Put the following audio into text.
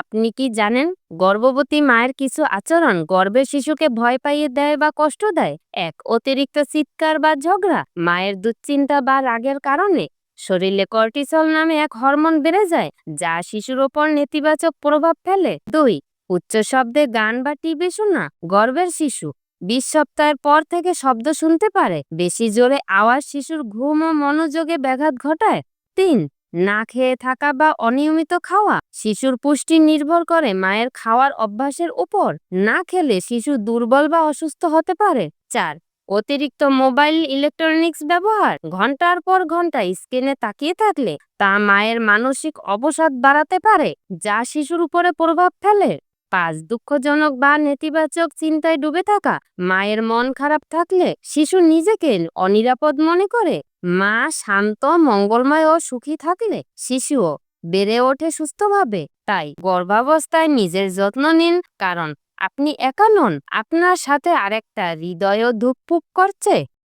আপনি কি জানেন, গর্ভবতী মায়ের কিছু আচরণ গর্ভের শিশুকে ভয় পাইয়ে দেয় বা কষ্ট দেয়? এক, অতিরিক্ত চিৎকার বা ঝগড়া, মায়ের দুশ্চিন্তা বা রাগের কারণে। শরীরে কর্টিসল নামে এক হরমোন বেড়ে যায়, যা শিশুর ওপর নেতিবাচক প্রভাব ফেলে। দুই, উচ্চ শব্দে গান বা টিভি শোনা, গর্ভের শিশু। বিশ সপ্তাহের পর থেকে শব্দ শুনতে পারে। বেশি জোরে আওয়াজ শিশুর ঘুম ও মনোযোগে ব্যাঘাত ঘটায়। তিন না খেয়ে থাকা বা অনিয়মিত খাওয়া শিশুর পুষ্টি নির্ভর করে মায়ের খাওয়ার অভ্যাসের উপর। না খেলে শিশু দুর্বল বা অসুস্থ হতে পারে। চার, অতিরিক্ত মোবাইল ইলেকট্রনিক্স ব্যবহার। ঘণ্টার পর ঘণ্টা স্ক্রিনে তাকিয়ে থাকলে তা মায়ের মানসিক অবসাদ বাড়াতে পারে, যা শিশুর উপরে প্রভাব ফেলে। পাঁচ দুঃখজনক বা নেতিবাচক চিন্তায় ডুবে থাকা, মায়ের মন খারাপ থাকলে শিশু নিজেকে অনিরাপদ মনে করে। মা শান্ত, মঙ্গলময় ও সুখী থাকলে শিশুও বেড়ে ওঠে সুস্থভাবে। তাই গর্ভাবস্থায় নিজের যত্ন নিন, কারণ আপনি একা নন, আপনার সাথে আরেকটা হৃদয়ও ধুকপুক করছে।